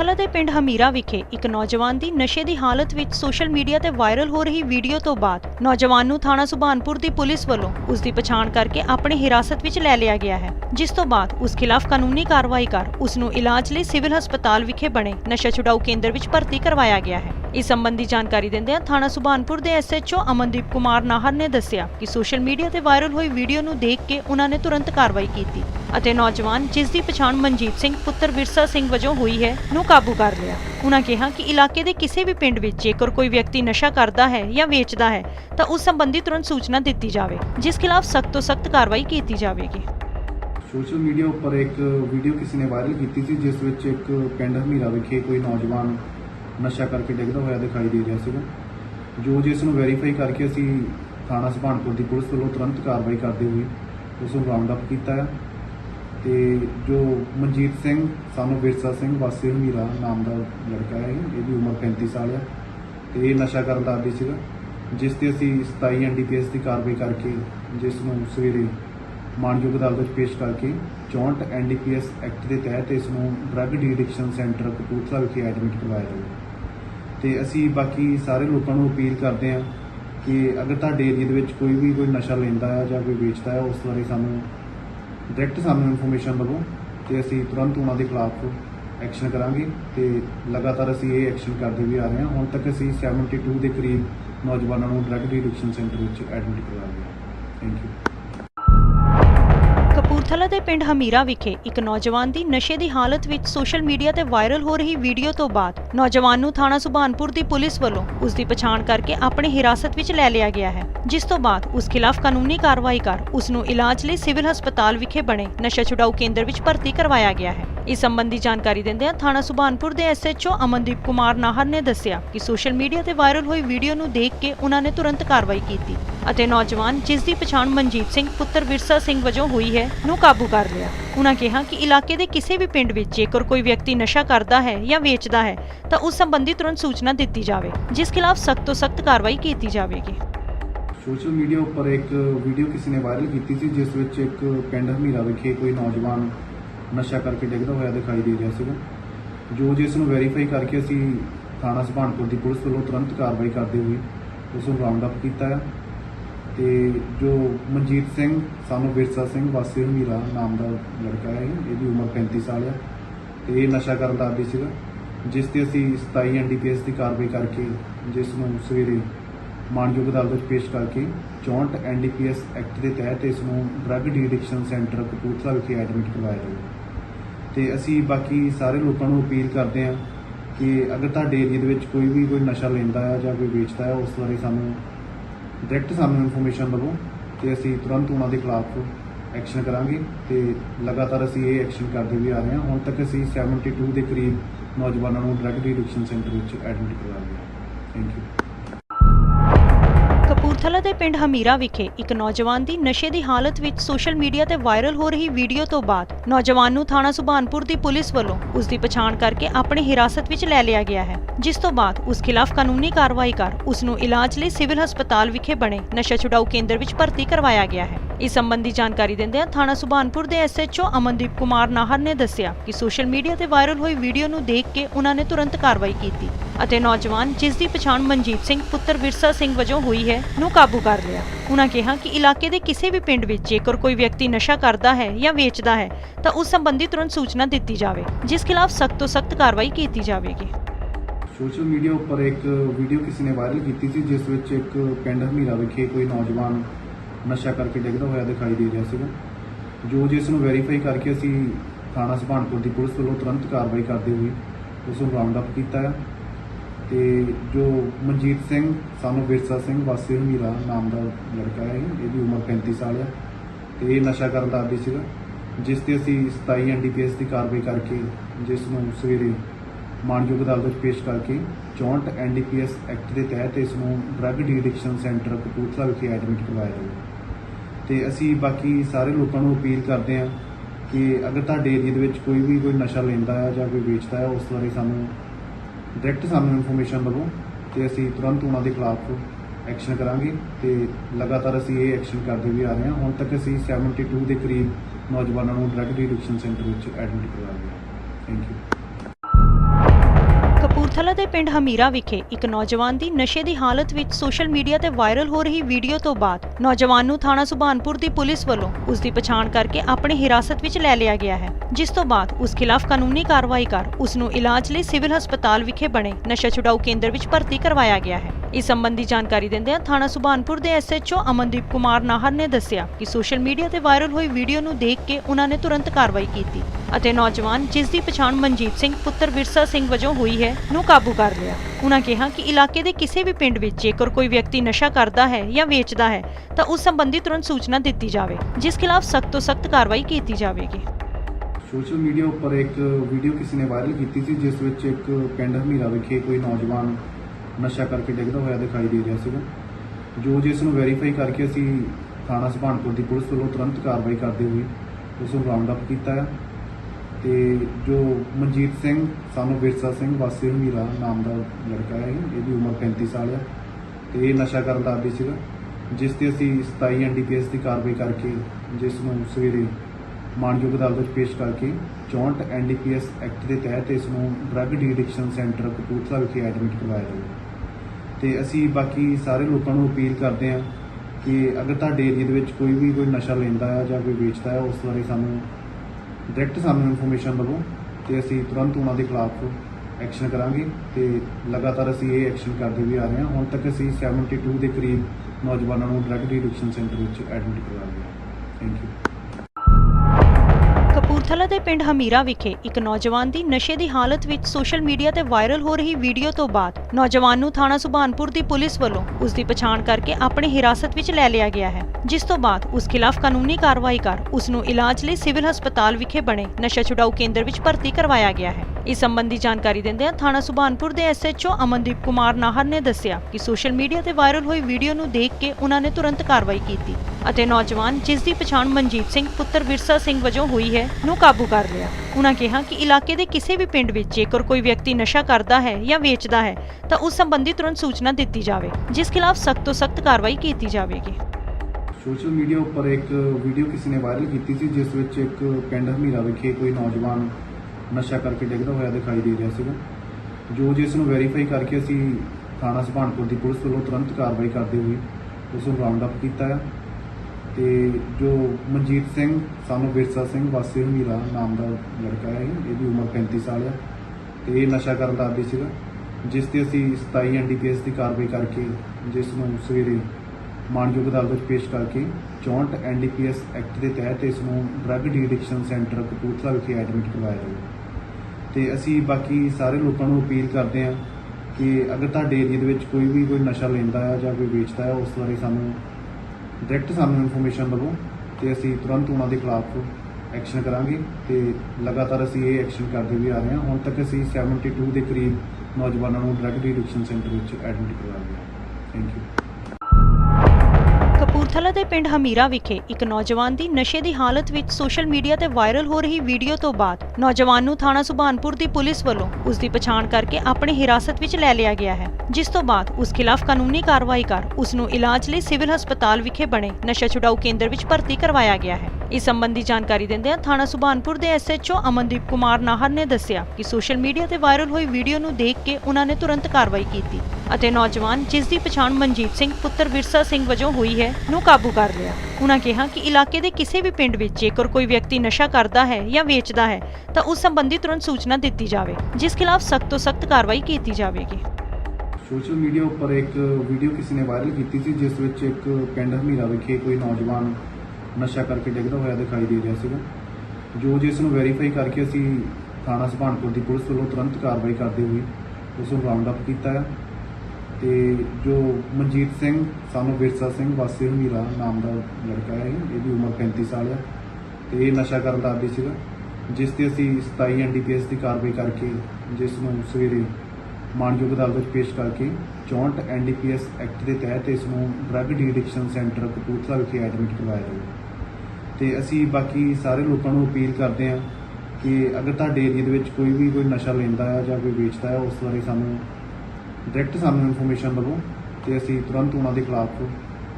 ਕਪੂਰਥਲਾ ਦੇ ਪਿੰਡ ਹਮੀਰਾ ਵਿਖੇ ਇੱਕ ਨੌਜਵਾਨ ਦੀ ਨਸ਼ੇ ਦੀ ਹਾਲਤ ਵਿੱਚ ਸੋਸ਼ਲ ਮੀਡੀਆ ਤੇ ਵਾਇਰਲ ਹੋ ਰਹੀ ਵੀਡੀਓ ਤੋਂ ਬਾਅਦ ਨੌਜਵਾਨ ਨੂੰ ਥਾਣਾ ਸੁਭਾਨਪੁਰ ਦੀ ਪੁਲਿਸ ਵੱਲੋਂ ਉਸ ਦੀ ਪਛਾਣ ਕਰਕੇ ਆਪਣੇ ਹਿਰਾਸਤ ਵਿੱਚ ਲੈ ਲਿਆ ਗਿਆ ਹੈ, ਜਿਸ ਤੋਂ ਬਾਅਦ ਉਸ ਖਿਲਾਫ ਕਾਨੂੰਨੀ ਕਾਰਵਾਈ ਕਰ ਉਸ ਨੂੰ ਇਲਾਜ ਲਈ ਸਿਵਲ ਹਸਪਤਾਲ ਵਿਖੇ ਬਣੇ ਨਸ਼ਾ ਛੁਡਾਊ ਕੇਂਦਰ ਵਿੱਚ ਭਰਤੀ ਕਰਵਾਇਆ ਗਿਆ ਹੈ। ਇਸ ਸੰਬੰਧੀ ਜਾਣਕਾਰੀ ਦਿੰਦਿਆਂ ਥਾਣਾ ਸੁਭਾਨਪੁਰ ਦੇ ਐਸਐਚਓ ਅਮਨਦੀਪ ਕੁਮਾਰ ਨਾਹਰ ਨੇ ਦੱਸਿਆ ਕਿ ਸੋਸ਼ਲ ਮੀਡੀਆ ਤੇ ਵਾਇਰਲ ਹੋਈ ਵੀਡੀਓ ਨੂੰ ਦੇਖ ਕੇ ਉਹਨਾਂ ਨੇ ਤੁਰੰਤ ਕਾਰਵਾਈ ਕੀਤੀ ਅਤੇ ਨੌਜਵਾਨ, ਜਿਸ ਦੀ ਪਛਾਣ ਮਨਜੀਤ ਸਿੰਘ, ਪੁੱਤਰ ਵਿਰਸਾ ਸਿੰਘ ਵਜੋਂ ਹੋਈ ਹੈ, ਨੂੰ ਕਾਬੂ ਕਰ ਲਿਆ। ਉਹਨਾਂ ਕਿਹਾ ਕਿ ਇਲਾਕੇ ਦੇ ਕਿਸੇ ਵੀ ਪਿੰਡ ਵਿੱਚ ਜੇਕਰ ਕੋਈ ਵਿਅਕਤੀ ਨਸ਼ਾ ਕਰਦਾ ਹੈ ਜਾਂ ਵੇਚਦਾ ਹੈ, ਤਾਂ ਉਸ ਸੰਬੰਧੀ ਤੁਰੰਤ ਸੂਚਨਾ ਦਿੱਤੀ ਜਾਵੇ, ਜਿਸ ਖਿਲਾਫ ਸਖਤ ਤੋਂ ਸਖਤ ਕਾਰਵਾਈ ਕੀਤੀ ਜਾਵੇਗੀ। ਸੋਸ਼ਲ ਮੀਡੀਆ ਉੱਪਰ ਇੱਕ ਵੀਡੀਓ ਕਿਸੇ ਨੇ ਵਾਇਰਲ ਕੀਤੀ ਸੀ, ਜਿਸ ਵਿੱਚ ਇੱਕ ਪਿੰਡ ਹਮੀਰਾ ਵਿਖੇ ਕੋਈ ਨੌਜਵਾਨ ਨਸ਼ਾ ਕਰਕੇ ਡਿੱਗਦਾ ਹੋਇਆ ਦਿਖਾਈ ਦੇ ਰਿਹਾ ਸੀਗਾ। ਜੋ ਜਿਸ ਨੂੰ ਵੈਰੀਫਾਈ ਕਰਕੇ ਅਸੀਂ ਥਾਣਾ ਸੁਭਾਨਪੁਰ ਦੀ ਪੁਲਿਸ ਵੱਲੋਂ ਤੁਰੰਤ ਕਾਰਵਾਈ ਕਰਦੇ ਹੋਏ ਉਸ ਨੂੰ ਰਾਉਂਡ ਅਪ ਕੀਤਾ ਹੈ। ਤੇ ਜੋ ਮਨਜੀਤ ਸਿੰਘ, ਸਾਨੂੰ ਵਿਰਸਾ ਸਿੰਘ, ਵਾਸੀ ਹਮੀਰਾ ਨਾਮ ਦਾ ਲੜਕਾ ਹੈ, ਇਹਦੀ ਉਮਰ 35 ਸਾਲ ਹੈ ਤੇ ਇਹ ਨਸ਼ਾ ਕਰਨ ਦਾ ਆਦੀ ਸੀਗਾ, ਜਿਸ ਤੇ ਅਸੀਂ 27 ਐਨਡੀਪੀਐਸ ਦੀ ਕਾਰਵਾਈ ਕਰਕੇ ਜਿਸ ਨੂੰ ਸਵੇਰੇ ਮਾਨਯੋਗ ਅਦਾਲਤ ਵਿੱਚ ਪੇਸ਼ ਕਰਕੇ 64 ਐਨਡੀਪੀਐਸ ਐਕਟ ਦੇ ਤਹਿਤ ਇਸ ਨੂੰ ਡਰੱਗ ਡੀਡਿਕਸ਼ਨ ਸੈਂਟਰ ਕਪੂਰਥਲਾ ਵਿਖੇ ਐਡਮਿਟ ਕਰਵਾਇਆ ਜਾਵੇ ਤੇ ਅਸੀਂ ਬਾਕੀ ਸਾਰੇ ਲੋਕਾਂ ਨੂੰ ਅਪੀਲ ਕਰਦੇ ਹਾਂ ਕਿ ਅਗਰ ਤੁਹਾਡੇ ਏਰੀਆ ਦੇ ਵਿੱਚ ਕੋਈ ਵੀ ਕੋਈ ਨਸ਼ਾ ਲੈਂਦਾ ਹੈ ਜਾਂ ਕੋਈ ਵੇਚਦਾ ਹੈ, ਉਸ ਬਾਰੇ ਸਾਨੂੰ ਡਾਇਰੈਕਟ ਸਾਨੂੰ ਇਨਫੋਰਮੇਸ਼ਨ ਦਿਵੋ ਤੇ ਅਸੀਂ ਤੁਰੰਤ ਉਹਨਾਂ ਦੇ ਖਿਲਾਫ ਐਕਸ਼ਨ ਕਰਾਂਗੇ ਤੇ ਲਗਾਤਾਰ ਅਸੀਂ ਇਹ ਐਕਸ਼ਨ ਕਰਦੇ ਵੀ ਆ ਰਹੇ ਹਾਂ। ਹੁਣ ਤੱਕ ਅਸੀਂ 72 ਦੇ ਕਰੀਬ ਨੌਜਵਾਨਾਂ ਨੂੰ ਡਰੱਗ ਡੀਡਿਕਸ਼ਨ ਸੈਂਟਰ ਵਿੱਚ ਐਡਮਿਟ ਕਰਵਾਇਆ ਗਿਆ ਥੈਂਕ ਯੂ ਕਪੂਰਥਲਾ ਦੇ ਪਿੰਡ ਹਮੀਰਾ ਵਿਖੇ ਇੱਕ ਨੌਜਵਾਨ ਦੀ ਨਸ਼ੇ ਦੀ ਹਾਲਤ ਵਿੱਚ ਸੋਸ਼ਲ ਮੀਡੀਆ ਤੇ ਵਾਇਰਲ ਹੋ ਰਹੀ ਵੀਡੀਓ ਤੋਂ ਬਾਅਦ ਨੌਜਵਾਨ ਨੂੰ ਥਾਣਾ ਸੁਭਾਨਪੁਰ ਦੀ ਪੁਲਿਸ ਵੱਲੋਂ ਉਸ ਦੀ ਪਛਾਣ ਕਰਕੇ ਆਪਣੀ ਹਿਰਾਸਤ ਵਿੱਚ ਲੈ ਲਿਆ ਗਿਆ ਹੈ। ਜਿਸ ਤੋਂ ਬਾਅਦ ਉਸ ਖਿਲਾਫ ਕਾਨੂੰਨੀ ਕਾਰਵਾਈ ਕਰ ਉਸ ਨੂੰ ਇਲਾਜ ਲਈ ਸਿਵਲ ਹਸਪਤਾਲ ਵਿਖੇ ਬਣੇ ਨਸ਼ਾ ਛੁਡਾਊ ਕੇਂਦਰ ਵਿੱਚ ਭਰਤੀ ਕਰਵਾਇਆ ਗਿਆ ਹੈ। ਇਸ ਸੰਬੰਧੀ ਜਾਣਕਾਰੀ ਦਿੰਦਿਆਂ ਥਾਣਾ ਸੁਭਾਨਪੁਰ ਦੇ ਐਸਐਚਓ ਅਮਨਦੀਪ ਕੁਮਾਰ ਨਾਹਰ ਨੇ ਦੱਸਿਆ ਕਿ ਸੋਸ਼ਲ ਮੀਡੀਆ ਤੇ ਵਾਇਰਲ ਹੋਈ ਵੀਡੀਓ ਨੂੰ ਦੇਖ ਕੇ ਉਹਨਾਂ ਨੇ ਤੁਰੰਤ ਕਾਰਵਾਈ ਕੀਤੀ ਅਤੇ ਨੌਜਵਾਨ ਜਿਸ ਦੀ ਪਛਾਣ ਮਨਜੀਤ ਸਿੰਘ, ਪੁੱਤਰ ਵਿਰਸਾ ਸਿੰਘ ਵਜੋਂ ਹੋਈ ਹੈ, ਨੂੰ ਕਾਬੂ ਕਰ ਲਿਆ। ਉਹਨਾਂ ਕਿਹਾ ਕਿ ਇਲਾਕੇ ਦੇ ਕਿਸੇ ਵੀ ਪਿੰਡ ਵਿੱਚ ਜੇਕਰ ਕੋਈ ਵਿਅਕਤੀ ਨਸ਼ਾ ਕਰਦਾ ਹੈ ਜਾਂ ਵੇਚਦਾ ਹੈ, ਤਾਂ ਉਸ ਸੰਬੰਧੀ ਤੁਰੰਤ ਸੂਚਨਾ ਦਿੱਤੀ ਜਾਵੇ, ਜਿਸ ਖਿਲਾਫ ਸਖਤ ਤੋਂ ਸਖਤ ਕਾਰਵਾਈ ਕੀਤੀ ਜਾਵੇਗੀ। ਸੋਸ਼ਲ ਮੀਡੀਆ ਉੱਪਰ ਇੱਕ ਵੀਡੀਓ ਕਿਸੇ ਨੇ ਵਾਇਰਲ ਕੀਤੀ ਸੀ, ਜਿਸ ਵਿੱਚ ਇੱਕ ਪਿੰਡ ਹਮੀਰਾ ਵਿਖੇ ਕੋਈ ਨੌਜਵਾਨ ਨਸ਼ਾ ਕਰਕੇ ਡਿੱਗਦਾ ਹੋਇਆ ਦਿਖਾਈ ਦੇ ਰਿਹਾ ਸੀਗਾ, ਜੋ ਜਿਸ ਨੂੰ ਵੈਰੀਫਾਈ ਕਰਕੇ ਅਸੀਂ ਥਾਣਾ ਸੁਭਾਨਪੁਰ ਦੀ ਪੁਲਿਸ ਵੱਲੋਂ ਤੁਰੰਤ ਕਾਰਵਾਈ ਕਰਦੇ ਹੋਏ ਉਸ ਨੂੰ ਰਾਉਂਡ ਅਪ ਕੀਤਾ ਹੈ ਤੇ ਜੋ ਮਨਜੀਤ ਸਿੰਘ, ਸਾਨੂੰ ਵਿਰਸਾ ਸਿੰਘ, ਵਾਸੀ ਹਮੀਰਾ ਨਾਮ ਦਾ ਲੜਕਾ ਹੈ, ਇਹਦੀ ਉਮਰ 35 ਸਾਲ ਹੈ ਤੇ ਇਹ ਨਸ਼ਾ ਕਰਨ ਦਾ ਆਦੀ ਸੀਗਾ, ਜਿਸ ਤੇ ਅਸੀਂ 27 ਐਨਡੀਪੀਐਸ ਦੀ ਕਾਰਵਾਈ ਕਰਕੇ ਜਿਸ ਨੂੰ ਸਵੇਰੇ ਮਾਨਯੋਗ ਅਦਾਲਤ ਵਿੱਚ ਪੇਸ਼ ਕਰਕੇ 64 ਐਨਡੀਪੀਐਸ ਐਕਟ ਦੇ ਤਹਿਤ ਇਸ ਨੂੰ ਡਰੱਗ ਡਿਡਿਕਸ਼ਨ ਸੈਂਟਰ ਕਪੂਰਥਲਾ ਵਿਖੇ ਐਡਮਿਟ ਕਰਵਾਇਆ ਜਾਵੇ। ਤੇ ਅਸੀਂ ਬਾਕੀ ਸਾਰੇ ਲੋਕਾਂ ਨੂੰ ਅਪੀਲ ਕਰਦੇ ਹਾਂ ਕਿ ਅਗਰ ਤੁਹਾਡੇ ਏਰੀਆ ਦੇ ਵਿੱਚ ਕੋਈ ਵੀ ਕੋਈ ਨਸ਼ਾ ਲੈਂਦਾ ਹੈ ਜਾਂ ਕੋਈ ਵੇਚਦਾ ਹੈ, ਉਸ ਬਾਰੇ ਸਾਨੂੰ ਡਾਇਰੈਕਟ ਸਾਨੂੰ ਇਨਫੋਰਮੇਸ਼ਨ ਦਿਵੋ ਤੇ ਅਸੀਂ ਤੁਰੰਤ ਉਹਨਾਂ ਦੇ ਖਿਲਾਫ ਐਕਸ਼ਨ ਕਰਾਂਗੇ ਤੇ ਲਗਾਤਾਰ ਅਸੀਂ ਇਹ ਐਕਸ਼ਨ ਕਰਦੇ ਵੀ ਆ ਰਹੇ ਹਾਂ। ਹੁਣ ਤੱਕ ਅਸੀਂ 72 ਦੇ ਕਰੀਬ ਨੌਜਵਾਨਾਂ ਨੂੰ ਡਰੱਗ ਡਿਡਿਕਸ਼ਨ ਸੈਂਟਰ ਵਿੱਚ ਐਡਮਿਟ ਕਰਵਾਇਆ ਥੈਂਕ ਯੂ। ਕਪੂਰਥਲਾ ਦੇ ਪਿੰਡ ਹਮੀਰਾ ਵਿਖੇ ਇੱਕ ਨੌਜਵਾਨ ਦੀ ਨਸ਼ੇ ਦੀ ਹਾਲਤ ਵਿੱਚ ਸੋਸ਼ਲ ਮੀਡੀਆ ਤੇ ਵਾਇਰਲ ਹੋ ਰਹੀ ਵੀਡੀਓ ਤੋਂ ਬਾਅਦ ਨੌਜਵਾਨ ਨੂੰ ਥਾਣਾ ਸੁਭਾਨਪੁਰ ਦੀ ਪੁਲਿਸ ਵੱਲੋਂ ਉਸ ਦੀ ਪਛਾਣ ਕਰਕੇ ਆਪਣੀ ਹਿਰਾਸਤ ਵਿੱਚ ਲੈ ਲਿਆ ਗਿਆ ਹੈ, ਜਿਸ ਤੋਂ ਬਾਅਦ ਉਸ ਖਿਲਾਫ ਕਾਨੂੰਨੀ ਕਾਰਵਾਈ ਕਰ ਉਸ ਨੂੰ ਇਲਾਜ ਲਈ ਸਿਵਲ ਹਸਪਤਾਲ ਵਿਖੇ ਬਣੇ ਨਸ਼ਾ ਛੁਡਾਊ ਕੇਂਦਰ ਵਿੱਚ ਭਰਤੀ ਕਰਵਾਇਆ ਗਿਆ ਹੈ। ਇਸ ਸੰਬੰਧੀ ਜਾਣਕਾਰੀ ਦਿੰਦਿਆਂ ਥਾਣਾ ਸੁਭਾਨਪੁਰ ਦੇ ਐਸਐਚਓ ਅਮਨਦੀਪ ਕੁਮਾਰ ਨਾਹਰ ਨੇ ਦੱਸਿਆ ਕਿ ਸੋਸ਼ਲ ਮੀਡੀਆ ਤੇ ਵਾਇਰਲ ਹੋਈ ਵੀਡੀਓ ਨੂੰ ਦੇਖ ਕੇ ਉਹਨਾਂ ਨੇ ਤੁਰੰਤ ਕਾਰਵਾਈ ਕੀਤੀ। ਅਤੇ ਨੌਜਵਾਨ ਜਿਸ ਦੀ ਪਛਾਣ ਮਨਜੀਤ ਸਿੰਘ, ਪੁੱਤਰ ਵਿਰਸਾ ਸਿੰਘ ਵਜੋਂ ਹੋਈ ਹੈ, ਨੂੰ ਕਾਬੂ ਕਰ ਲਿਆ। ਉਹਨਾਂ ਕਿਹਾ ਕਿ ਇਲਾਕੇ ਦੇ ਕਿਸੇ ਵੀ ਪਿੰਡ ਵਿੱਚ ਜੇਕਰ ਕੋਈ ਵਿਅਕਤੀ ਨਸ਼ਾ ਕਰਦਾ ਹੈ ਜਾਂ ਵੇਚਦਾ ਹੈ, ਤਾਂ ਉਸ ਸੰਬੰਧੀ ਤੁਰੰਤ ਸੂਚਨਾ ਦਿੱਤੀ ਜਾਵੇ, ਜਿਸ ਖਿਲਾਫ ਸਖਤ ਤੋਂ ਸਖਤ ਕਾਰਵਾਈ ਕੀਤੀ ਜਾਵੇਗੀ। ਸੋਸ਼ਲ ਮੀਡੀਆ ਉੱਪਰ ਇੱਕ ਵੀਡੀਓ ਕਿਸੇ ਨੇ ਵਾਇਰਲ ਕੀਤੀ ਸੀ, ਜਿਸ ਵਿੱਚ ਇੱਕ ਪਿੰਡ ਹਮੀਰਾ ਵਿਖੇ ਕੋਈ ਨੌਜਵਾਨ ਨਸ਼ਾ ਕਰਕੇ ਡਿੱਗਦਾ ਹੋਇਆ ਦਿਖਾਈ ਦੇ ਰਿਹਾ ਸੀਗਾ, ਜੋ ਜਿਸ ਨੂੰ ਵੈਰੀਫਾਈ ਕਰਕੇ ਅਸੀਂ ਥਾਣਾ ਸੁਭਾਨਪੁਰ ਦੀ ਪੁਲਿਸ ਵੱਲੋਂ ਤੁਰੰਤ ਕਾਰਵਾਈ ਕਰਦੇ ਹੋਏ ਉਸ ਨੂੰ ਰਾਉਂਡ ਅਪ ਕੀਤਾ ਹੈ। ਤੇ ਜੋ ਮਨਜੀਤ ਸਿੰਘ, ਸਾਨੂੰ ਵਿਰਸਾ ਸਿੰਘ ਵਾਸੀ ਹਮੀਰਾ ਨਾਮ ਦਾ ਲੜਕਾ ਹੈ, ਇਹਦੀ ਉਮਰ 35 ਸਾਲ ਹੈ ਤੇ ਇਹ ਨਸ਼ਾ ਕਰਨ ਦਾ ਆਦੀ ਸੀਗਾ, ਜਿਸ ਤੇ ਅਸੀਂ 27 ਐਨਡੀਪੀਐਸ ਦੀ ਕਾਰਵਾਈ ਕਰਕੇ ਜਿਸ ਨੂੰ ਸਵੇਰੇ ਮਾਨਯੋਗ ਅਦਾਲਤ ਵਿੱਚ ਪੇਸ਼ ਕਰਕੇ 64 ਐਨਡੀਪੀਐਸ ਐਕਟ ਦੇ ਤਹਿਤ ਇਸ ਨੂੰ ਡਰੱਗ ਡੀ ਸੈਂਟਰ ਕਪੂਰਥਲਾ ਵਿਖੇ ਐਡਮਿਟ ਕਰਵਾਇਆ ਜਾਵੇ ਤੇ ਅਸੀਂ ਬਾਕੀ ਸਾਰੇ ਲੋਕਾਂ ਨੂੰ ਅਪੀਲ ਕਰਦੇ ਹਾਂ ਕਿ ਅਗਰ ਤੁਹਾਡੇ ਏਰੀਆ ਦੇ ਵਿੱਚ ਕੋਈ ਵੀ ਕੋਈ ਨਸ਼ਾ ਲੈਂਦਾ ਹੈ ਜਾਂ ਕੋਈ ਵੇਚਦਾ ਹੈ ਉਸ ਬਾਰੇ ਸਾਨੂੰ ਡਾਇਰੈਕਟ ਸਾਨੂੰ ਇਨਫੋਰਮੇਸ਼ਨ ਦਿਵੋ ਤੇ ਅਸੀਂ ਤੁਰੰਤ ਉਹਨਾਂ ਦੇ ਖਿਲਾਫ ਐਕਸ਼ਨ ਕਰਾਂਗੇ ਤੇ ਲਗਾਤਾਰ ਅਸੀਂ ਇਹ ਐਕਸ਼ਨ ਕਰਦੇ ਵੀ ਆ ਰਹੇ ਹਾਂ। ਹੁਣ ਤੱਕ ਅਸੀਂ 72 ਦੇ ਕਰੀਬ ਨੌਜਵਾਨਾਂ ਨੂੰ ਡਰੱਗ ਡੀ ਸੈਂਟਰ ਵਿੱਚ ਐਡਮਿਟ ਕਰਵਾਇਆ ਗਿਆ ਥੈਂਕ ਯੂ ਕਪੂਰਥਲਾ ਦੇ ਪਿੰਡ ਹਮੀਰਾ ਵਿਖੇ ਇੱਕ ਨੌਜਵਾਨ ਦੀ ਨਸ਼ੇ ਦੀ ਹਾਲਤ ਵਿੱਚ ਸੋਸ਼ਲ ਮੀਡੀਆ ਤੇ ਵਾਇਰਲ ਹੋ ਰਹੀ ਵੀਡੀਓ ਤੋਂ ਬਾਅਦ ਨੌਜਵਾਨ ਨੂੰ ਥਾਣਾ ਸੁਭਾਨਪੁਰ ਦੀ ਪੁਲਿਸ ਵੱਲੋਂ ਉਸ ਦੀ ਪਛਾਣ ਕਰਕੇ ਆਪਣੇ ਹਿਰਾਸਤ ਵਿੱਚ ਲੈ ਲਿਆ ਗਿਆ ਹੈ, ਜਿਸ ਤੋਂ ਬਾਅਦ ਉਸ ਖਿਲਾਫ ਕਾਨੂੰਨੀ ਕਾਰਵਾਈ ਕਰ ਉਸ ਨੂੰ ਇਲਾਜ ਲਈ ਸਿਵਲ ਹਸਪਤਾਲ ਵਿਖੇ ਬਣੇ ਨਸ਼ਾ ਛੁਡਾਊ ਕੇਂਦਰ ਵਿੱਚ ਭਰਤੀ ਕਰਵਾਇਆ ਗਿਆ ਹੈ। ਇਸ ਸੰਬੰਧੀ ਜਾਣਕਾਰੀ ਦਿੰਦਿਆਂ ਥਾਣਾ ਸੁਭਾਨਪੁਰ ਦੇ ਐਸਐਚਓ ਅਮਨਦੀਪ ਕੁਮਾਰ ਨਾਹਰ ਨੇ ਦੱਸਿਆ ਕਿ ਸੋਸ਼ਲ ਮੀਡੀਆ ਤੇ ਵਾਇਰਲ ਹੋਈ ਵੀਡੀਓ ਨੂੰ ਦੇਖ ਕੇ ਉਹਨਾਂ ਨੇ ਤੁਰੰਤ ਕਾਰਵਾਈ ਕੀਤੀ ਅਤੇ ਨੌਜਵਾਨ, ਜਿਸ ਦੀ ਪਛਾਣ ਮਨਜੀਤ ਸਿੰਘ, ਪੁੱਤਰ ਵਿਰਸਾ ਸਿੰਘ ਵਜੋਂ ਹੋਈ ਹੈ, ਨੂੰ ਕਾਬੂ ਕਰ ਲਿਆ। ਉਹਨਾਂ ਕਿਹਾ ਕਿ ਇਲਾਕੇ ਦੇ ਕਿਸੇ ਵੀ ਪਿੰਡ ਵਿੱਚ ਜੇਕਰ ਕੋਈ ਵਿਅਕਤੀ ਨਸ਼ਾ ਕਰਦਾ ਹੈ ਜਾਂ ਵੇਚਦਾ ਹੈ, ਤਾਂ ਉਸ ਸੰਬੰਧੀ ਤੁਰੰਤ ਸੂਚਨਾ ਦਿੱਤੀ ਜਾਵੇ, ਜਿਸ ਖਿਲਾਫ ਸਖਤ ਤੋਂ ਸਖਤ ਕਾਰਵਾਈ ਕੀਤੀ ਜਾਵੇਗੀ। ਸੋਸ਼ਲ ਮੀਡੀਆ ਉੱਪਰ ਇੱਕ ਵੀਡੀਓ ਕਿਸੇ ਨੇ ਵਾਇਰਲ ਕੀਤੀ ਸੀ, ਜਿਸ ਵਿੱਚ ਇੱਕ ਪਿੰਡ ਹਮੀਰਾ ਵਿਖੇ ਕੋਈ ਨੌਜਵਾਨ ਨਸ਼ਾ ਕਰਕੇ ਡਿੱਗਦਾ ਹੋਇਆ ਦਿਖਾਈ ਦੇ ਰਿਹਾ ਸੀਗਾ। ਜੋ ਜਿਸ ਨੂੰ ਵੈਰੀਫਾਈ ਕਰਕੇ ਅਸੀਂ ਥਾਣਾ ਸੁਭਾਨਪੁਰ ਦੀ ਪੁਲਿਸ ਵੱਲੋਂ ਤੁਰੰਤ ਕਾਰਵਾਈ ਕਰਦੇ ਹੋਏ ਉਸ ਨੂੰ ਰਾਉਂਡ ਅਪ ਕੀਤਾ ਹੈ। ਤੇ ਜੋ ਮਨਜੀਤ ਸਿੰਘ, ਸਾਨੂੰ ਵਿਰਸਾ ਸਿੰਘ, ਵਾਸੀ ਹਮੀਰਾ ਨਾਮ ਦਾ ਲੜਕਾ ਹੈ, ਇਹਦੀ ਉਮਰ 35 ਸਾਲ ਹੈ ਤੇ ਇਹ ਨਸ਼ਾ ਕਰਨ ਦਾ ਆਦੀ ਸੀਗਾ। ਜਿਸ ਤੇ ਅਸੀਂ 27 ਐਨਡੀਪੀਐਸ ਦੀ ਕਾਰਵਾਈ ਕਰਕੇ ਜਿਸ ਨੂੰ ਸਵੇਰੇ ਮਾਨਯੋਗ ਅਦਾਲਤ ਵਿੱਚ ਪੇਸ਼ ਕਰਕੇ 64 ਐਨਡੀਪੀਐਸ ਐਕਟ ਦੇ ਤਹਿਤ ਇਸ ਨੂੰ ਡਰੱਗ ਡੀ ਸੈਂਟਰ ਕਪੂਰਥਲਾ ਵਿਖੇ ਐਡਮਿਟ ਕਰਵਾਇਆ ਜਾਵੇ ਤੇ ਅਸੀਂ ਬਾਕੀ ਸਾਰੇ ਲੋਕਾਂ ਨੂੰ ਅਪੀਲ ਕਰਦੇ ਹਾਂ ਕਿ ਅਗਰ ਤੁਹਾਡੇ ਏਰੀਆ ਦੇ ਵਿੱਚ ਕੋਈ ਵੀ ਕੋਈ ਨਸ਼ਾ ਲੈਂਦਾ ਹੈ ਜਾਂ ਕੋਈ ਵੇਚਦਾ ਹੈ ਉਸ ਬਾਰੇ ਸਾਨੂੰ ਡਾਇਰੈਕਟ ਸਾਨੂੰ ਇਨਫੋਰਮੇਸ਼ਨ ਦਿਵੋ ਤੇ ਅਸੀਂ ਤੁਰੰਤ ਉਹਨਾਂ ਦੇ ਖਿਲਾਫ ਐਕਸ਼ਨ ਕਰਾਂਗੇ ਤੇ ਲਗਾਤਾਰ ਅਸੀਂ ਇਹ ਐਕਸ਼ਨ ਕਰਦੇ ਵੀ ਆ ਰਹੇ ਹਾਂ। ਹੁਣ ਤੱਕ ਅਸੀਂ 72 ਦੇ ਕਰੀਬ ਨੌਜਵਾਨਾਂ ਨੂੰ ਡਰੱਗ ਡੀ ਸੈਂਟਰ ਵਿੱਚ ਐਡਮਿਟ ਕਰਵਾਇਆ ਗਿਆ ਥੈਂਕ ਯੂ ਕਪੂਰਥਲਾ ਦੇ ਪਿੰਡ ਹਮੀਰਾ ਵਿਖੇ ਇੱਕ ਨੌਜਵਾਨ ਦੀ ਨਸ਼ੇ ਦੀ ਹਾਲਤ ਵਿੱਚ ਸੋਸ਼ਲ ਮੀਡੀਆ ਤੇ ਵਾਇਰਲ ਹੋ ਰਹੀ ਵੀਡੀਓ ਤੋਂ ਬਾਅਦ ਨੌਜਵਾਨ ਨੂੰ ਥਾਣਾ ਸੁਭਾਨਪੁਰ ਦੀ ਪੁਲਿਸ ਵੱਲੋਂ ਉਸ ਦੀ ਪਛਾਣ ਕਰਕੇ ਆਪਣੀ ਹਿਰਾਸਤ ਵਿੱਚ ਲੈ ਲਿਆ ਗਿਆ ਹੈ, ਜਿਸ ਤੋਂ ਬਾਅਦ ਉਸ ਖਿਲਾਫ ਕਾਨੂੰਨੀ ਕਾਰਵਾਈ ਕਰ ਉਸ ਨੂੰ ਇਲਾਜ ਲਈ ਸਿਵਲ ਹਸਪਤਾਲ ਵਿਖੇ ਬਣੇ ਨਸ਼ਾ ਛੁਡਾਊ ਕੇਂਦਰ ਵਿੱਚ ਭਰਤੀ ਕਰਵਾਇਆ ਗਿਆ ਹੈ। ਇਸ ਸੰਬੰਧੀ ਜਾਣਕਾਰੀ ਦਿੰਦਿਆਂ ਥਾਣਾ ਸੁਭਾਨਪੁਰ ਦੇ ਐਸਐਚਓ ਅਮਨਦੀਪ ਕੁਮਾਰ ਨਾਹਰ ਨੇ ਦੱਸਿਆ ਕਿ ਸੋਸ਼ਲ ਮੀਡੀਆ ਤੇ ਵਾਇਰਲ ਹੋਈ ਵੀਡੀਓ ਨੂੰ ਦੇਖ ਕੇ ਉਹਨਾਂ ਨੇ ਤੁਰੰਤ ਕਾਰਵਾਈ ਕੀਤੀ ਅਤੇ ਨੌਜਵਾਨ, ਜਿਸ ਦੀ ਪਛਾਣ ਮਨਜੀਤ ਸਿੰਘ, ਪੁੱਤਰ ਵਿਰਸਾ ਸਿੰਘ ਵਜੋਂ ਹੋਈ ਹੈ, ਨੂੰ ਕਾਬੂ ਕਰ ਲਿਆ। ਉਹਨਾਂ ਕਿਹਾ ਕਿ ਇਲਾਕੇ ਦੇ ਕਿਸੇ ਵੀ ਪਿੰਡ ਵਿੱਚ ਜੇਕਰ ਕੋਈ ਵਿਅਕਤੀ ਨਸ਼ਾ ਕਰਦਾ ਹੈ ਜਾਂ ਵੇਚਦਾ ਹੈ, ਤਾਂ ਉਸ ਸੰਬੰਧੀ ਤੁਰੰਤ ਸੂਚਨਾ ਦਿੱਤੀ ਜਾਵੇ, ਜਿਸ ਖਿਲਾਫ ਸਖਤ ਤੋਂ ਸਖਤ ਕਾਰਵਾਈ ਕੀਤੀ ਜਾਵੇਗੀ। ਸੋਸ਼ਲ ਮੀਡੀਆ ਉੱਪਰ ਇੱਕ ਵੀਡੀਓ ਕਿਸੇ ਨੇ ਵਾਇਰਲ ਕੀਤੀ ਸੀ, ਜਿਸ ਵਿੱਚ ਇੱਕ ਪਿੰਡ ਹਮੀਰਾ ਵਿਖੇ ਕੋਈ ਨੌਜਵਾਨ ਨਸ਼ਾ ਕਰਕੇ ਡਿੱਗਦਾ ਹੋਇਆ ਦਿਖਾਈ ਦੇ ਰਿਹਾ ਸੀਗਾ। ਜੋ ਜਿਸ ਨੂੰ ਵੈਰੀਫਾਈ ਕਰਕੇ ਅਸੀਂ ਥਾਣਾ ਸੁਭਾਨਪੁਰ ਦੀ ਪੁਲਿਸ ਵੱਲੋਂ ਤੁਰੰਤ ਕਾਰਵਾਈ ਕਰਦੇ ਹੋਏ ਉਸ ਨੂੰ ਰਾਉਂਡ ਅਪ ਕੀਤਾ ਹੈ ਤੇ ਜੋ ਮਨਜੀਤ ਸਿੰਘ, ਸਾਨੂੰ ਵਿਰਸਾ ਸਿੰਘ ਵਾਸੀ ਹਮੀਰਾ ਨਾਮ ਦਾ ਲੜਕਾ ਹੈ, ਇਹਦੀ ਉਮਰ 35 ਸਾਲ ਹੈ ਤੇ ਇਹ ਨਸ਼ਾ ਕਰਨ ਦਾ ਆਦੀ ਸੀਗਾ, ਜਿਸ ਤੇ ਅਸੀਂ 27 ਐਨਡੀਪੀਐਸ ਦੀ ਕਾਰਵਾਈ ਕਰਕੇ ਜਿਸ ਨੂੰ ਸਵੇਰੇ ਮਾਨਯੋਗ ਅਦਾਲਤ ਵਿੱਚ ਪੇਸ਼ ਕਰਕੇ 64 ਐਨਡੀਪੀਐਸ ਐਕਟ ਦੇ ਤਹਿਤ ਇਸ ਨੂੰ ਡਰੱਗ ਡੀ ਸੈਂਟਰ ਕਪੂਰਥਲਾ ਵਿਖੇ ਐਡਮਿਟ ਕਰਵਾਇਆ ਜਾਵੇ ਤੇ ਅਸੀਂ ਬਾਕੀ ਸਾਰੇ ਲੋਕਾਂ ਨੂੰ ਅਪੀਲ ਕਰਦੇ ਹਾਂ ਕਿ ਅਗਰ ਤੁਹਾਡੇ ਏਰੀਆ ਦੇ ਵਿੱਚ ਕੋਈ ਵੀ ਕੋਈ ਨਸ਼ਾ ਲੈਂਦਾ ਹੈ ਜਾਂ ਕੋਈ ਵੇਚਦਾ ਹੈ, ਉਸ ਬਾਰੇ ਸਾਨੂੰ ਡਾਇਰੈਕਟ ਸਾਨੂੰ ਇਨਫੋਰਮੇਸ਼ਨ ਦਿਵੋ ਤੇ ਅਸੀਂ ਤੁਰੰਤ ਉਹਨਾਂ ਦੇ ਖਿਲਾਫ ਐਕਸ਼ਨ ਕਰਾਂਗੇ ਤੇ ਲਗਾਤਾਰ ਅਸੀਂ ਇਹ ਐਕਸ਼ਨ ਕਰਦੇ ਵੀ ਆ ਰਹੇ ਹਾਂ। ਹੁਣ ਤੱਕ ਅਸੀਂ 72 ਦੇ ਕਰੀਬ ਨੌਜਵਾਨਾਂ ਨੂੰ ਡਰੱਗ ਡੀ ਐਡਿਕਸ਼ਨ ਸੈਂਟਰ ਵਿੱਚ ਐਡਮਿਟ ਕਰਵਾਇਆ ਥੈਂਕ ਯੂ ਕਪੂਰਥਲਾ ਦੇ ਪਿੰਡ ਹਮੀਰਾ ਵਿਖੇ ਇੱਕ ਨੌਜਵਾਨ ਦੀ ਨਸ਼ੇ ਦੀ ਹਾਲਤ ਵਿੱਚ ਸੋਸ਼ਲ ਮੀਡੀਆ ਤੇ ਵਾਇਰਲ ਹੋ ਰਹੀ ਵੀਡੀਓ ਤੋਂ ਬਾਅਦ ਨੌਜਵਾਨ ਨੂੰ ਥਾਣਾ ਸੁਭਾਨਪੁਰ ਦੀ ਪੁਲਿਸ ਵੱਲੋਂ ਉਸ ਦੀ ਪਛਾਣ ਕਰਕੇ ਆਪਣੇ ਹਿਰਾਸਤ ਵਿੱਚ ਲੈ ਲਿਆ ਗਿਆ ਹੈ, ਜਿਸ ਤੋਂ ਬਾਅਦ ਉਸ ਖਿਲਾਫ ਕਾਨੂੰਨੀ ਕਾਰਵਾਈ ਕਰ ਉਸ ਨੂੰ ਇਲਾਜ ਲਈ ਸਿਵਲ ਹਸਪਤਾਲ ਵਿਖੇ ਬਣੇ ਨਸ਼ਾ ਛੁਡਾਊ ਕੇਂਦਰ ਵਿੱਚ ਭਰਤੀ ਕਰਵਾਇਆ ਗਿਆ ਹੈ। ਇਸ ਸੰਬੰਧੀ ਜਾਣਕਾਰੀ ਦਿੰਦਿਆਂ ਥਾਣਾ ਸੁਭਾਨਪੁਰ ਦੇ ਐਸਐਚਓ ਅਮਨਦੀਪ ਕੁਮਾਰ ਨਾਹਰ ਨੇ ਦੱਸਿਆ ਕਿ ਸੋਸ਼ਲ ਮੀਡੀਆ ਤੇ ਵਾਇਰਲ ਹੋਈ ਵੀਡੀਓ ਨੂੰ ਦੇਖ ਕੇ ਉਹਨਾਂ ਨੇ ਤੁਰੰਤ ਕਾਰਵਾਈ ਕੀਤੀ ਅਤੇ ਨੌਜਵਾਨ, ਜਿਸ ਦੀ ਪਛਾਣ ਮਨਜੀਤ ਸਿੰਘ, ਪੁੱਤਰ ਵਿਰਸਾ ਸਿੰਘ ਵਜੋਂ ਹੋਈ ਹੈ, ਨੂੰ ਕਾਬੂ ਕਰ ਲਿਆ। ਉਹਨਾਂ ਕਿਹਾ ਕਿ ਇਲਾਕੇ ਦੇ ਕਿਸੇ ਵੀ ਪਿੰਡ ਵਿੱਚ ਜੇਕਰ ਕੋਈ ਵਿਅਕਤੀ ਨਸ਼ਾ ਕਰਦਾ ਹੈ ਜਾਂ ਵੇਚਦਾ ਹੈ, ਤਾਂ ਉਸ ਸੰਬੰਧੀ ਤੁਰੰਤ ਸੂਚਨਾ ਦਿੱਤੀ ਜਾਵੇ, ਜਿਸ ਖਿਲਾਫ ਸਖਤ ਤੋਂ ਸਖਤ ਕਾਰਵਾਈ ਕੀਤੀ ਜਾਵੇਗੀ। ਸੋਸ਼ਲ ਮੀਡੀਆ ਉੱਪਰ ਇੱਕ ਵੀਡੀਓ ਕਿਸੇ ਨੇ ਵਾਇਰਲ ਕੀਤੀ ਸੀ, ਜਿਸ ਵਿੱਚ ਇੱਕ ਪਿੰਡ ਹਮੀਰਾ ਵਿਖੇ ਕੋਈ ਨੌਜਵਾਨ ਨਸ਼ਾ ਕਰਕੇ ਡਿੱਗਦਾ ਹੋਇਆ ਦਿਖਾਈ ਦੇ ਰਿਹਾ ਸੀਗਾ। ਜੋ ਜਿਸ ਨੂੰ ਵੈਰੀਫਾਈ ਕਰਕੇ ਅਸੀਂ ਥਾਣਾ ਸੁਭਾਨਪੁਰ ਦੀ ਪੁਲਿਸ ਵੱਲੋਂ ਤੁਰੰਤ ਕਾਰਵਾਈ ਕਰਦੇ ਹੋਏ ਉਸ ਨੂੰ ਰਾਉਂਡ ਅਪ ਕੀਤਾ ਹੈ। ਤੇ ਜੋ ਮਨਜੀਤ ਸਿੰਘ, ਸਾਨੂੰ ਵਿਰਸਾ ਸਿੰਘ, ਵਾਸੀ ਹਮੀਰਾ ਨਾਮ ਦਾ ਲੜਕਾ ਹੈ, ਇਹਦੀ ਉਮਰ 35 ਸਾਲ ਹੈ ਤੇ ਇਹ ਨਸ਼ਾ ਕਰਨ ਦਾ ਆਦੀ ਸੀਗਾ। ਜਿਸ ਤੇ ਅਸੀਂ 27 ਐਨਡੀਪੀਐਸ ਦੀ ਕਾਰਵਾਈ ਕਰਕੇ ਜਿਸ ਨੂੰ ਸਵੇਰੇ ਮਾਨਯੋਗ ਅਦਾਲਤ ਵਿੱਚ ਪੇਸ਼ ਕਰਕੇ 64 ਐਨਡੀਪੀਐਸ ਐਕਟ ਦੇ ਤਹਿਤ ਇਸ ਨੂੰ ਡਰੱਗ ਡੀ ਸੈਂਟਰ ਕਪੂਰਥਲਾ ਵਿਖੇ ਐਡਮਿਟ ਕਰਵਾਇਆ ਜਾਵੇ ਤੇ ਅਸੀਂ ਬਾਕੀ ਸਾਰੇ ਲੋਕਾਂ ਨੂੰ ਅਪੀਲ ਕਰਦੇ ਹਾਂ ਕਿ ਅਗਰ ਤੁਹਾਡੇ ਏਰੀਆ ਦੇ ਵਿੱਚ ਕੋਈ ਵੀ ਕੋਈ ਨਸ਼ਾ ਲੈਂਦਾ ਹੈ ਜਾਂ ਕੋਈ ਵੇਚਦਾ ਹੈ, ਉਸ ਬਾਰੇ ਸਾਨੂੰ ਡਾਇਰੈਕਟ ਸਾਨੂੰ ਇਨਫੋਰਮੇਸ਼ਨ ਦਿਵੋ ਤੇ ਅਸੀਂ ਤੁਰੰਤ ਉਹਨਾਂ ਦੇ ਖਿਲਾਫ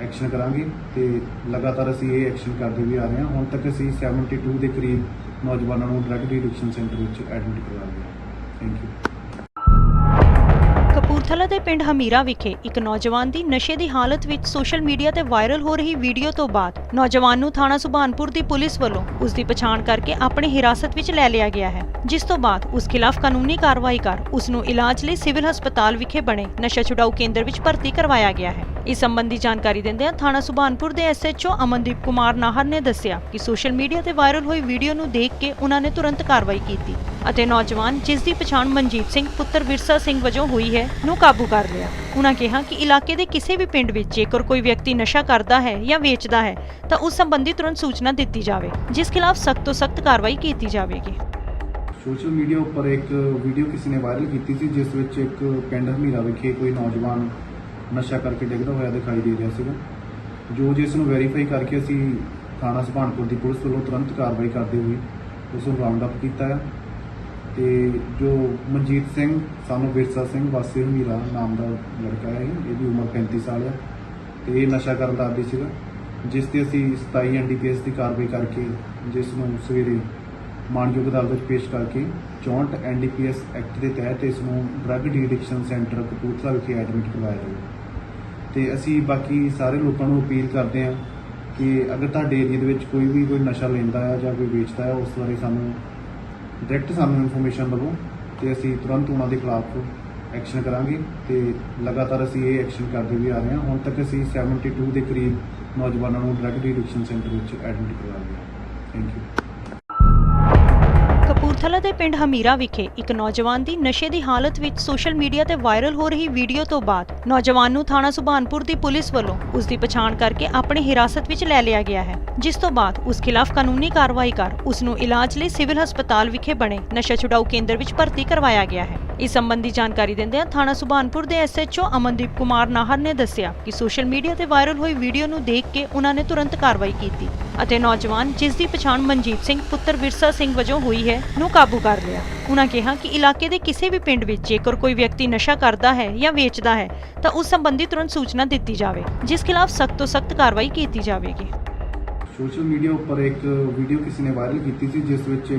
ਐਕਸ਼ਨ ਕਰਾਂਗੇ ਤੇ ਲਗਾਤਾਰ ਅਸੀਂ ਇਹ ਐਕਸ਼ਨ ਕਰਦੇ ਵੀ ਆ ਰਹੇ ਹਾਂ। ਹੁਣ ਤੱਕ ਅਸੀਂ 72 ਦੇ ਕਰੀਬ ਨੌਜਵਾਨਾਂ ਨੂੰ ਡਰੱਗ ਡੀ ਐਡਿਕਸ਼ਨ ਸੈਂਟਰ ਵਿੱਚ ਐਡਮਿਟ ਕਰਵਾਇਆ ਗਿਆ ਥੈਂਕ ਯੂ ਕਪੂਰਥਲਾ ਦੇ ਪਿੰਡ ਹਮੀਰਾ ਵਿਖੇ ਇੱਕ ਨੌਜਵਾਨ ਦੀ ਨਸ਼ੇ ਦੀ ਹਾਲਤ ਵਿੱਚ ਸੋਸ਼ਲ ਮੀਡੀਆ ਤੇ ਵਾਇਰਲ ਹੋ ਰਹੀ ਵੀਡੀਓ ਤੋਂ ਬਾਅਦ ਨੌਜਵਾਨ ਨੂੰ ਥਾਣਾ ਸੁਭਾਨਪੁਰ ਦੀ ਪੁਲਿਸ ਵੱਲੋਂ ਉਸ ਦੀ ਪਛਾਣ ਕਰਕੇ ਆਪਣੀ ਹਿਰਾਸਤ ਵਿੱਚ ਲੈ ਲਿਆ ਗਿਆ ਹੈ, ਜਿਸ ਤੋਂ ਬਾਅਦ ਉਸ ਖਿਲਾਫ ਕਾਨੂੰਨੀ ਕਾਰਵਾਈ ਕਰ ਉਸ ਨੂੰ ਇਲਾਜ ਲਈ ਸਿਵਲ ਹਸਪਤਾਲ ਵਿਖੇ ਬਣੇ ਨਸ਼ਾ ਛੁਡਾਊ ਕੇਂਦਰ ਵਿੱਚ ਭਰਤੀ ਕਰਵਾਇਆ ਗਿਆ ਹੈ। ਇਸ ਸੰਬੰਧੀ ਜਾਣਕਾਰੀ ਦਿੰਦਿਆਂ ਥਾਣਾ ਸੁਭਾਨਪੁਰ ਦੇ ਐਸਐਚਓ ਅਮਨਦੀਪ ਕੁਮਾਰ ਨਾਹਰ ਨੇ ਦੱਸਿਆ ਕਿ ਸੋਸ਼ਲ ਮੀਡੀਆ ਤੇ ਵਾਇਰਲ ਹੋਈ ਵੀਡੀਓ ਨੂੰ ਦੇਖ ਕੇ ਉਹਨਾਂ ਨੇ ਤੁਰੰਤ ਕਾਰਵਾਈ ਕੀਤੀ ਅਤੇ ਨੌਜਵਾਨ, ਜਿਸ ਦੀ ਪਛਾਣ ਮਨਜੀਤ ਸਿੰਘ, ਪੁੱਤਰ ਵਿਰਸਾ ਸਿੰਘ ਵਜੋਂ ਹੋਈ ਹੈ, ਨੂੰ ਕਾਬੂ ਕਰ ਲਿਆ। ਉਹਨਾਂ ਕਿਹਾ ਕਿ ਇਲਾਕੇ ਦੇ ਕਿਸੇ ਵੀ ਪਿੰਡ ਵਿੱਚ ਜੇਕਰ ਕੋਈ ਵਿਅਕਤੀ ਨਸ਼ਾ ਕਰਦਾ ਹੈ ਜਾਂ ਵੇਚਦਾ ਹੈ, ਤਾਂ ਉਸ ਸੰਬੰਧੀ ਤੁਰੰਤ ਸੂਚਨਾ ਦਿੱਤੀ ਜਾਵੇ, ਜਿਸ ਖਿਲਾਫ ਸਖਤ ਤੋਂ ਸਖਤ ਕਾਰਵਾਈ ਕੀਤੀ ਜਾਵੇਗੀ। ਸੋਸ਼ਲ ਮੀਡੀਆ ਉੱਪਰ ਇੱਕ ਵੀਡੀਓ ਕਿਸੇ ਨੇ ਵਾਇਰਲ ਕੀਤੀ ਸੀ, ਜਿਸ ਵਿੱਚ ਇੱਕ ਪਿੰਡ ਹਮੀਰਾ ਵਿਖੇ ਕੋਈ ਨੌਜਵਾਨ ਨਸ਼ਾ ਕਰਕੇ ਡਿੱਗਦਾ ਹੋਇਆ ਦਿਖਾਈ ਦੇ ਰਿਹਾ ਸੀਗਾ। ਜੋ ਜਿਸ ਨੂੰ ਵੈਰੀਫਾਈ ਕਰਕੇ ਅਸੀਂ ਥਾਣਾ ਸੁਭਾਨਪੁਰ ਦੀ ਪੁਲਿਸ ਵੱਲੋਂ ਤੁਰੰਤ ਕਾਰਵਾਈ ਕਰਦੇ ਹੋਏ ਉਸ ਨੂੰ ਰਾਉਂਡ ਅਪ ਕੀਤਾ ਹੈ। ਤੇ ਜੋ ਮਨਜੀਤ ਸਿੰਘ, ਸਾਨੂੰ ਵਿਰਸਾ ਸਿੰਘ, ਵਾਸੀ ਹਮੀਰਾ ਨਾਮ ਦਾ ਲੜਕਾ ਹੈ ਇਹਦੀ ਉਮਰ 35 ਸਾਲ ਹੈ ਤੇ ਇਹ ਨਸ਼ਾ ਕਰਨ ਦਾ ਆਦੀ ਸੀਗਾ, ਜਿਸ ਤੇ ਅਸੀਂ 27 ਐਨਡੀਪੀਐਸ ਦੀ ਕਾਰਵਾਈ ਕਰਕੇ ਜਿਸ ਨੂੰ ਸਵੇਰੇ ਮਾਨਯੋਗ ਅਦਾਲਤ ਵਿੱਚ ਪੇਸ਼ ਕਰਕੇ 64 ਐਨਡੀਪੀਐਸ ਐਕਟ ਦੇ ਤਹਿਤ ਇਸ ਨੂੰ ਡਰੱਗ ਡੀ ਸੈਂਟਰ ਕਪੂਰਥਲਾ ਵਿਖੇ ਐਡਮਿਟ ਕਰਵਾਇਆ ਜਾਵੇ ਤੇ ਅਸੀਂ ਬਾਕੀ ਸਾਰੇ ਲੋਕਾਂ ਨੂੰ ਅਪੀਲ ਕਰਦੇ ਹਾਂ ਕਿ ਅਗਰ ਤੁਹਾਡੇ ਏਰੀਆ ਦੇ ਵਿੱਚ ਕੋਈ ਵੀ ਕੋਈ ਨਸ਼ਾ ਲੈਂਦਾ ਹੈ ਜਾਂ ਕੋਈ ਵੇਚਦਾ ਹੈ ਉਸ ਬਾਰੇ ਸਾਨੂੰ ਡਾਇਰੈਕਟ ਸਾਨੂੰ ਇਨਫੋਰਮੇਸ਼ਨ ਦਿਵੋ ਤੇ ਅਸੀਂ ਤੁਰੰਤ ਉਹਨਾਂ ਦੇ ਖਿਲਾਫ ਐਕਸ਼ਨ ਕਰਾਂਗੇ ਤੇ ਲਗਾਤਾਰ ਅਸੀਂ ਇਹ ਐਕਸ਼ਨ ਕਰਦੇ ਵੀ ਆ ਰਹੇ ਹਾਂ। ਹੁਣ ਤੱਕ ਅਸੀਂ 72 ਦੇ ਕਰੀਬ ਨੌਜਵਾਨਾਂ ਨੂੰ ਡਰੱਗ ਡੀ ਐਡਿਕਸ਼ਨ ਸੈਂਟਰ ਵਿੱਚ ਐਡਮਿਟ ਕਰਵਾਇਆ ਗਿਆ ਥੈਂਕ ਯੂ ਕਪੂਰਥਲਾ ਦੇ ਪਿੰਡ ਹਮੀਰਾ ਵਿਖੇ ਇੱਕ ਨੌਜਵਾਨ ਦੀ ਨਸ਼ੇ ਦੀ ਹਾਲਤ ਵਿੱਚ ਸੋਸ਼ਲ ਮੀਡੀਆ ਤੇ ਵਾਇਰਲ ਹੋ ਰਹੀ ਵੀਡੀਓ ਤੋਂ ਬਾਅਦ ਨੌਜਵਾਨ ਨੂੰ ਥਾਣਾ ਸੁਭਾਨਪੁਰ ਦੀ ਪੁਲਿਸ ਵੱਲੋਂ ਉਸ ਦੀ ਪਛਾਣ ਕਰਕੇ ਆਪਣੀ ਹਿਰਾਸਤ ਵਿੱਚ ਲੈ ਲਿਆ ਗਿਆ ਹੈ, ਜਿਸ ਤੋਂ ਬਾਅਦ ਉਸ ਖਿਲਾਫ ਕਾਨੂੰਨੀ ਕਾਰਵਾਈ ਕਰ ਉਸ ਨੂੰ ਇਲਾਜ ਲਈ ਸਿਵਲ ਹਸਪਤਾਲ ਵਿਖੇ ਬਣੇ ਨਸ਼ਾ ਛੁਡਾਊ ਕੇਂਦਰ ਵਿੱਚ ਭਰਤੀ ਕਰਵਾਇਆ ਗਿਆ ਹੈ। ਇਸ ਸੰਬੰਧੀ ਜਾਣਕਾਰੀ ਦਿੰਦਿਆਂ ਥਾਣਾ ਸੁਭਾਨਪੁਰ ਦੇ ਐਸਐਚਓ ਅਮਨਦੀਪ ਕੁਮਾਰ ਨਾਹਰ ਨੇ ਦੱਸਿਆ ਕਿ ਸੋਸ਼ਲ ਮੀਡੀਆ ਤੇ ਵਾਇਰਲ ਹੋਈ ਵੀਡੀਓ ਨੂੰ ਦੇਖ ਕੇ ਉਹਨਾਂ ਨੇ ਤੁਰੰਤ ਕਾਰਵਾਈ ਕੀਤੀ। ਅਤੇ ਨੌਜਵਾਨ, ਜਿਸ ਦੀ ਪਛਾਣ ਮਨਜੀਤ ਸਿੰਘ, ਪੁੱਤਰ ਵਿਰਸਾ ਸਿੰਘ ਵਜੋਂ ਹੋਈ ਹੈ, ਨੂੰ ਕਾਬੂ ਕਰ ਲਿਆ। ਉਹਨਾਂ ਕਿਹਾ ਕਿ ਇਲਾਕੇ ਦੇ ਕਿਸੇ ਵੀ ਪਿੰਡ ਵਿੱਚ ਜੇਕਰ ਕੋਈ ਵਿਅਕਤੀ ਨਸ਼ਾ ਕਰਦਾ ਹੈ ਜਾਂ ਵੇਚਦਾ ਹੈ, ਤਾਂ ਉਸ ਸੰਬੰਧੀ ਤੁਰੰਤ ਸੂਚਨਾ ਦਿੱਤੀ ਜਾਵੇ, ਜਿਸ ਖਿਲਾਫ ਸਖਤ ਤੋਂ ਸਖਤ ਕਾਰਵਾਈ ਕੀਤੀ ਜਾਵੇਗੀ। ਸੋਸ਼ਲ ਮੀਡੀਆ ਉੱਪਰ ਇੱਕ ਵੀਡੀਓ ਕਿਸੇ ਨੇ ਵਾਇਰਲ ਕੀਤੀ ਸੀ, ਜਿਸ ਵਿੱਚ